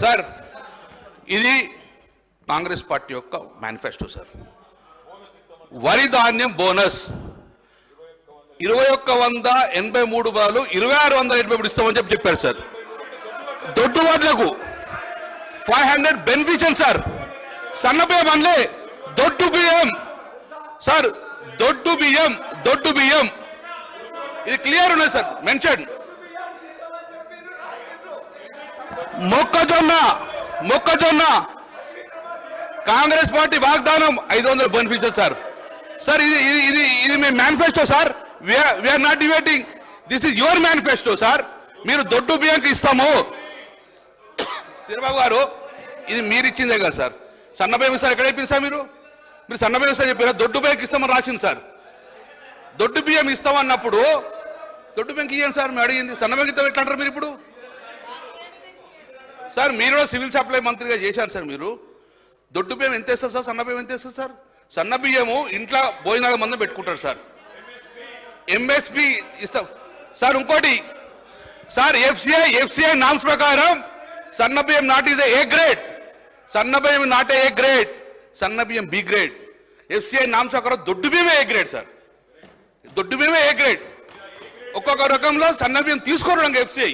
Sir ఇది Congress party యొక్క manifesto sir. వరి ధాన్యం బోనస్. ఇరవై ఒక్క వంద ఎనభై మూడు బాలు ఇరవై ఆరు వందల ఎనభై మూడు ఇస్తామని చెప్పి చెప్పారు సార్. దొడ్డు వాట్లకు ఫైవ్ హండ్రెడ్ బెనిఫిషన్ సార్. సన్న బియ్యం అనలే దొడ్డు బియ్యం. సార్ దొడ్డు బియ్యం దొడ్డు బియ్యం. ఇది క్లియర్ ఉన్నది సార్ మెన్షన్. మొక్కజొన్న మొక్కజొన్న. కాంగ్రెస్ పార్టీ వాగ్దానం ఐదు వందల బెనిఫిషియల్ సార్. సార్ ఇది ఇది ఇది ఇది మీ manifesto sir. We're not debating this is your manifesto sir. మీరు దొడ్డు బియ్యంకి ఇస్తాము. చంద్రబాబు గారు ఇది మీరు ఇచ్చిందే కదా సార్. సన్న బియ్యం సార్ ఎక్కడ అయిపోయింది సార్ మీరు? మీరు సన్న బియ్యం సార్ చెప్పారు? దొడ్డు బియ్యంకి ఇస్తామని రాసింది సార్. దొడ్డు బియ్యం ఇస్తామన్నప్పుడు దొడ్డు బియ్యంకి ఇయ్యండి సార్. మేము అడిగింది సన్న బియ్యం ఇస్తాం ఎట్లా అంటారు మీరు ఇప్పుడు? సార్ మీరు కూడా సివిల్ సప్లై మంత్రిగా చేశారు సార్ మీరు. దొడ్డు బియ్యం ఎంత వేస్తారు సార్? సన్న బియ్యం ఎంత వేస్తారు సార్? సన్న బియ్యము ఇంట్లో భోజనాల మందం పెట్టుకుంటారు సార్. ఎంఎస్పి ఇస్తాం. సార్ ఇంకోటి. సార్ ఎఫ్సిఐ ఎఫ్సిఐ నామ్స్ ప్రకారం సన్న బియ్యం నాట్ ఈజ్ ఏ గ్రేడ్ సన్న బియ్యం నాట్ ఏ గ్రేడ్ సన్న బియ్యం బి గ్రేడ్ ఎఫ్సిఐ నామ్స్ ప్రకారం దొడ్డు బియ్యమే ఏ గ్రేడ్ సార్. దొడ్డు బియ్యమే ఏ గ్రేడ్ ఒక్కొక్క రకంలో సన్న బియ్యం తీసుకోవడం ఎఫ్సిఐ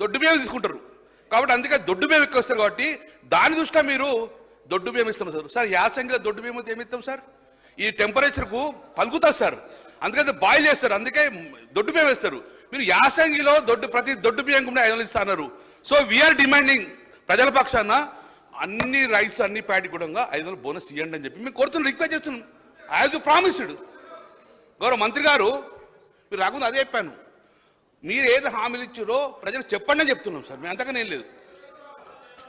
దొడ్డు బియ్యం తీసుకుంటారు. కాబట్టి అందుకే దొడ్డు బియ్యం ఎక్కువ వస్తారు కాబట్టి దాని దృష్ట్యా మీరు దొడ్డు బియ్యం ఇస్తాం సార్. సార్ యాసంగిలో దొడ్డు బియ్యం ఏమి ఇస్తాం సార్? ఈ టెంపరేచర్కు పలుకుతారు సార్. అందుకని బాయిల్ చేస్తారు. అందుకే దొడ్డు బియ్యం వేస్తారు. మీరు యాసంగిలో దొడ్డు ప్రతి దొడ్డు బియ్యం కూడా ఐదు వందలు ఇస్తున్నారు సో వీఆర్ డిమాండింగ్ ప్రజల పక్షాన అన్ని రైస్ అన్ని ప్యాటి కూడా ఐదు వందలు బోనస్ ఇవ్వండి అని చెప్పి మేము కోరుతున్నాం రిక్వెస్ట్ చేస్తున్నాం. యాజ్ ప్రామిస్డ్ గౌరవ మంత్రి గారు మీరు రాకుండా అదే చెప్పాను. మీరు ఏది హామీలు ఇచ్చారో ప్రజలు చెప్పండి అని చెప్తున్నాం సార్. మేము అంతగా లేదు.